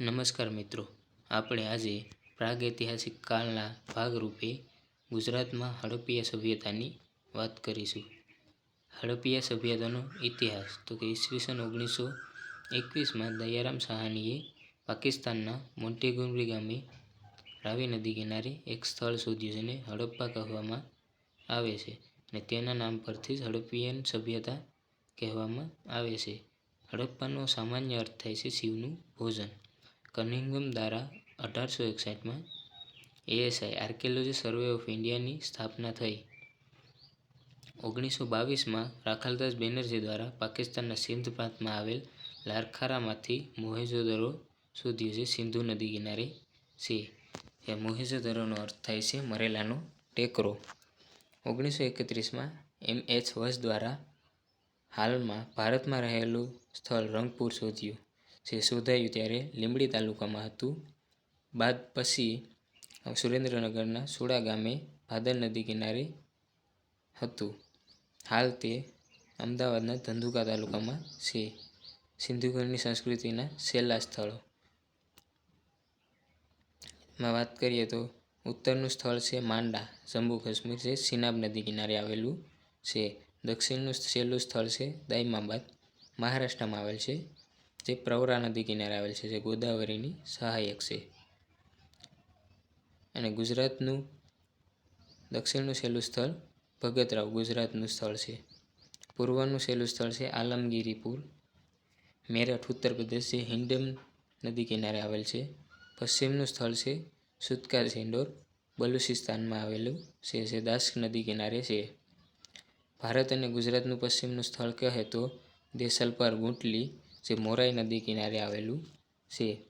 નમસ્કાર મિત્રો. આપણે આજે પ્રાગૈતિહાસિક કાળના ભાગરૂપે ગુજરાતમાં હડપ્પીય સભ્યતાની વાત કરીશું. હડપ્પીય સભ્યતાનો ઇતિહાસ, તો કે ઈસવીસન ઓગણીસો એકવીસમાં દયારામ સાહાનીએ પાકિસ્તાનના મોન્ટેગુમરી ગામે રાવી નદી કિનારે એક સ્થળ શોધ્યું, જેને હડપ્પા કહેવામાં આવે છે અને તેના નામ પરથી જ હડપ્પીયન સભ્યતા કહેવામાં આવે છે. હડપ્પાનો સામાન્ય અર્થ થાય છે શિવનું ભોજન. કનિંગમ દ્વારા અઢારસો એકસઠમાં એએસઆઈ આર્કિયોલોજી સર્વે ઓફ ઇન્ડિયાની સ્થાપના થઈ. ઓગણીસો બાવીસમાં રાખાલદાસ બેનર્જી દ્વારા પાકિસ્તાનના સિંધ પ્રાંતમાં આવેલ લારખારામાંથી મોહેજોદરો શોધ્યું છે સિંધુ નદી કિનારે છે એ મોહેજોદરોનો અર્થ થાય છે મરેલાનો ટેકરો. ઓગણીસો એકત્રીસમાં એમ એચ વસ દ્વારા હાલમાં ભારતમાં રહેલું સ્થળ રંગપુર શોધ્યું. જે શોધાયું ત્યારે લીંબડી તાલુકામાં હતું. બાદ પછી સુરેન્દ્રનગરના સોડા ગામે ભાદર નદી કિનારે હતું. હાલ તે અમદાવાદના ધંધુકા તાલુકામાં છે. સિંધુગઢની સંસ્કૃતિના છેલ્લા સ્થળો. માં વાત કરીએ તો ઉત્તરનું સ્થળ છે માંડા. જમ્મુ કાશ્મીર છે સિનાબ નદી કિનારે આવેલું છે. દક્ષિણનું છેલ્લું સ્થળ છે દાઈમાબાદ મહારાષ્ટ્રમાં આવેલ છે જે પ્રવરા નદી કિનારે આવેલ છે, જે ગોદાવરીની સહાયક છે. અને ગુજરાતનું દક્ષિણનું છેલ્લું સ્થળ ભગતરાવ ગુજરાતનું સ્થળ છે. પૂર્વનું છેલ્લું સ્થળ છે આલમગીરીપુર. મેરઠ ઉત્તર પ્રદેશ જે હિન્ડમ નદી કિનારે આવેલ છે. પશ્ચિમનું સ્થળ છે સુતકા સેન્ડોર બલુચિસ્તાનમાં આવેલું છે, જે દાસ્ક નદી કિનારે છે. ભારત અને ગુજરાતનું પશ્ચિમનું સ્થળ કહે તો દેસલપર, ગુંટલી જે મોરાઈ નદી કિનારે આવેલું છે.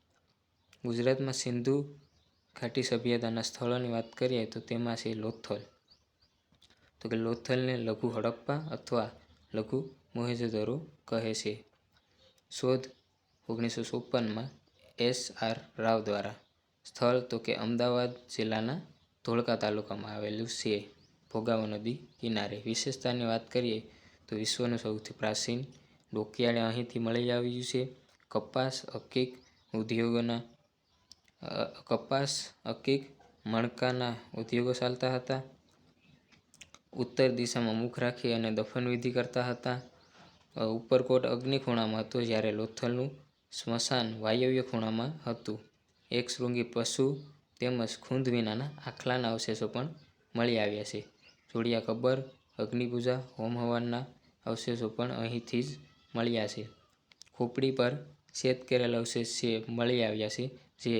ગુજરાતમાં સિંધુ ઘાટી સભ્યતાના સ્થળોની વાત કરીએ તો તેમાં છે લોથલ. તો કે લોથલને લઘુ હડપ્પા અથવા લઘુ મોહેજોદરો કહે છે. શોધ ઓગણીસો ચોપનમાં એસ આર રાવ દ્વારા. સ્થળ તો કે અમદાવાદ જિલ્લાના ધોળકા તાલુકામાં આવેલું છે. ભોગાવો નદી કિનારે. વિશેષતાની વાત કરીએ તો વિશ્વનું સૌથી પ્રાચીન ડોકિયાળે અહીંથી મળી આવ્યું છે. કપાસ, અકીક ઉદ્યોગોના કપાસ, અકીક મણકાના ઉદ્યોગો ચાલતા હતા. ઉત્તર દિશામાં મુખ રાખી અને દફનવિધિ કરતા હતા. ઉપરકોટ અગ્નિ ખૂણામાં હતો જ્યારે લોથલનું સ્મશાન વાયવ્ય ખૂણામાં હતું. એક શૃંગી પશુ તેમજ ખૂંદ વિનાના આખલાના અવશેષો પણ મળી આવ્યા છે. જોડિયા કબર અગ્નિપૂજા હોમ હવનના અવશેષો પણ અહીંથી જ મળ્યા છે. ખોપડી પર છેદ કરેલ અવશેષ છે મળી આવ્યા છે, જે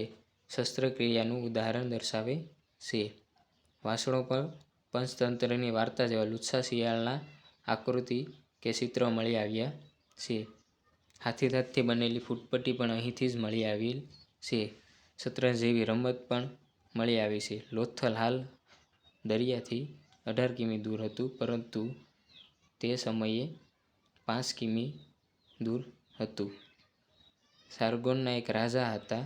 શસ્ત્રક્રિયાનું ઉદાહરણ દર્શાવે છે. વાસણો પર પંચતંત્રની વાર્તા જેવા લુચ્છા શિયાળના આકૃતિ કે ચિત્ર મળી આવ્યા છે. હાથીદાંતથી બનેલી ફૂટપટ્ટી પણ અહીંથી જ મળી આવેલ છે. શતરંજ જેવી રમત પણ મળી આવી છે. લોથલ હાલ દરિયાથી અઢાર કિમી દૂર હતું, પરંતુ તે સમયે પાંચ કિમી દૂર હતું. સારગોનના એક રાજા હતા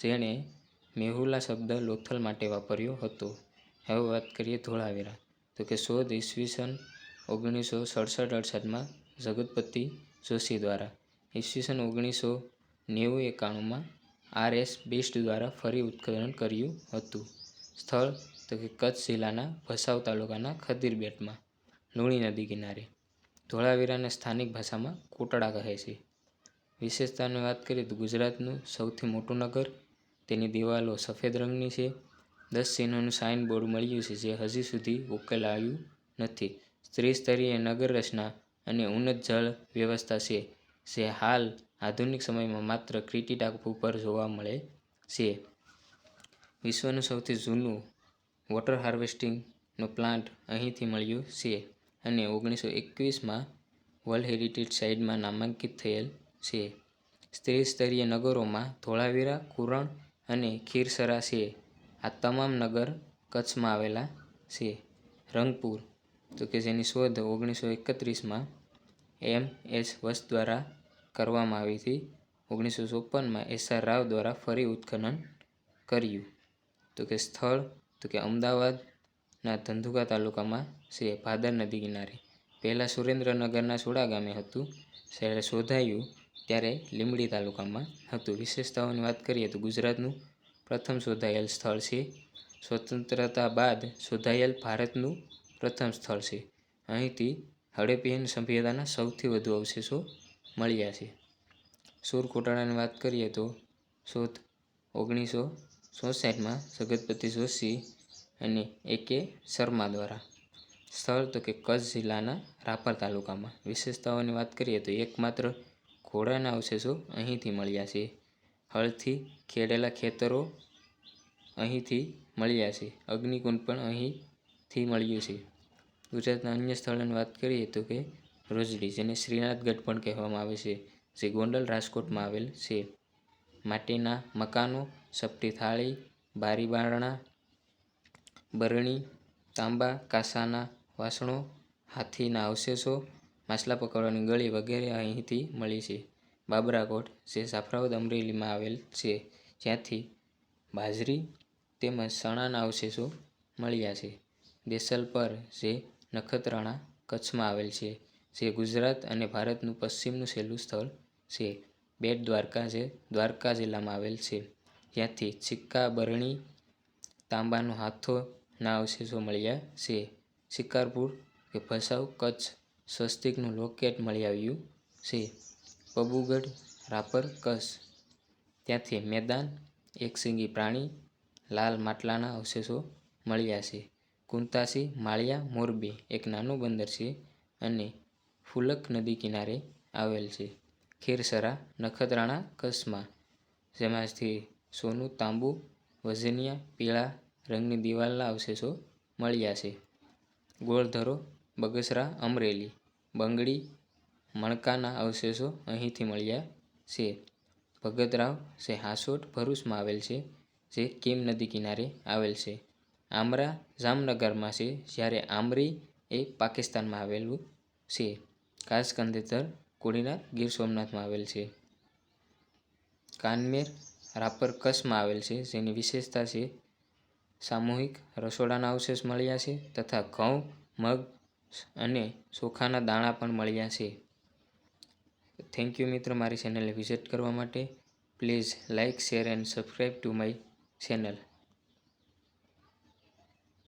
જેણે મેહુલા શબ્દ લોથલ માટે વાપર્યો હતો. હવે વાત કરીએ ધોળાવીરા. તો કે શોધ ઈસવીસન ઓગણીસો સડસઠ અડસઠમાં જગતપતિ જોશી દ્વારા, ઈસવીસન ઓગણીસો નેવું એકાણુંમાં આર એસ બેસ્ટ દ્વારા ફરી ઉત્ખનન કર્યું હતું. સ્થળ તો કે કચ્છ જિલ્લાના ભસાવ તાલુકાના ખદીરબેટમાં, લુણી નદી કિનારે. ધોળાવીરાને સ્થાનિક ભાષામાં કોટડા કહે છે. વિશેષતાની વાત કરીએ તો ગુજરાતનું સૌથી મોટું નગર, તેની દિવાલો સફેદ રંગની છે. દસ ચિહ્નોનું સાઇન બોર્ડ મળ્યું છે જે હજી સુધી ઉકેલાયું નથી. ત્રિસ્તરીય નગર રચના અને ઉન્નત જળ વ્યવસ્થા છે, જે હાલ આધુનિક સમયમાં માત્ર ક્રિટી ટાપુ પર જોવા મળે છે. વિશ્વનું સૌથી જૂનું વોટર હાર્વેસ્ટિંગનો પ્લાન્ટ અહીંથી મળ્યો છે. અને ઓગણીસો એકવીસમાં વર્લ્ડ હેરિટેજ સાઇટમાં નામાંકિત થયેલ છે. ત્રિસ્તરીય નગરોમાં ધોળાવીરા, કુરણ અને ખીરસરા છે. આ તમામ નગર કચ્છમાં આવેલા છે. રંગપુર. તો કે જેની શોધ ઓગણીસો એકત્રીસમાં એમ એસ વસ દ્વારા કરવામાં આવી હતી. ઓગણીસો ચોપનમાં એસ આર રાવ દ્વારા ફરી ઉત્ખનન કર્યું. તો કે સ્થળ, તો કે અમદાવાદના ધંધુકા તાલુકામાં છે ભાદર નદી કિનારે. પહેલાં સુરેન્દ્રનગરના સુડા ગામે હતું. જ્યારે શોધાયું ત્યારે લીંબડી તાલુકામાં હતું. વિશેષતાઓની વાત કરીએ તો ગુજરાતનું પ્રથમ શોધાયેલ સ્થળ છે. સ્વતંત્રતા બાદ શોધાયેલ ભારતનું પ્રથમ સ્થળ છે. અહીંથી હડેપીન સભ્યતાના સૌથી વધુ અવશેષો મળ્યા છે. સુરકોટાળાની વાત કરીએ તો શોધ ઓગણીસો ચોસઠમાં જગતપતિ જોશી અને એ કે શર્મા દ્વારા. સ્થળ તો કે કચ્છ જિલ્લાના રાપર તાલુકામાં. વિશેષતાઓની વાત કરીએ તો એકમાત્ર ઘોડાના અવશેષો અહીંથી મળ્યા છે. હળથી ખેડેલા ખેતરો અહીંથી મળ્યા છે. અગ્નિકુંડ પણ અહીંથી મળ્યું છે. ગુજરાતના અન્ય સ્થળોની વાત કરીએ તો કે રોજડી, જેને શ્રીનાથગઢ પણ કહેવામાં આવે છે, જે ગોંડલ રાજકોટમાં આવેલ છે. માટીના મકાનો, સપટી થાળી, બારી બારણા, તાંબા, કાંસાના, વાસણો, હાથીના અવશેષો, માછલા પકડવાની ગળી વગેરે અહીંથી મળી છે. બાબરાકોટ જે જાફરાબાદ અમરેલીમાં આવેલ છે. જ્યાંથી બાજરી તેમજ ચણાના અવશેષો મળ્યા છે. દેસલપર જે નખત્રાણા કચ્છમાં આવેલ છે, જે ગુજરાત અને ભારતનું પશ્ચિમનું છેલ્લું સ્થળ છે. બેટ દ્વારકા જે દ્વારકા જિલ્લામાં આવેલ છે. જ્યાંથી સિક્કા, બરણી, તાંબાનો હાથોના અવશેષો મળ્યા છે. શિકારપુર કે ભસાઉ કચ્છ સ્વસ્તિકનું લોકેટ મળી આવ્યું છે. પબુગઢ રાપર, કચ્છ. ત્યાંથી મેદાન, એક સિંગી પ્રાણી, લાલ માટલાના અવશેષો મળ્યા છે. કુંતાસી, માળિયા, મોરબી એક નાનું બંદર છે અને ફુલક નદી કિનારે આવેલ છે. ખીરસરા, નખત્રાણા, કચ્છમાં. જેમાંથી સોનું, તાંબુ વજનિયા પીળા રંગની દિવાલના અવશેષો મળ્યા છે. ગોળધરો બગસરા, અમરેલી, બંગડી, મણકાના અવશેષો અહીંથી મળ્યા છે. ભગતરાવ જે હાસોટ ભરૂચમાં આવેલ છે, જે કેમ નદી કિનારે આવેલ છે. આમરા જામનગરમાં છે, જ્યારે આમરી એ પાકિસ્તાનમાં આવેલું છે. કાસકંદેતર કોડીનાર ગીર સોમનાથમાં આવેલ છે. કાનમેર રાપર કચ્છમાં આવેલ છે, જેની વિશેષતા છે સામૂહિક રસોડાના અવશેષ મળ્યા છે તથા ઘઉં, મગ અને ચોખાના દાણા પણ મળ્યા છે. થેન્ક યુ મિત્રો મારી ચેનલને વિઝિટ કરવા માટે. Please like share and subscribe to my channel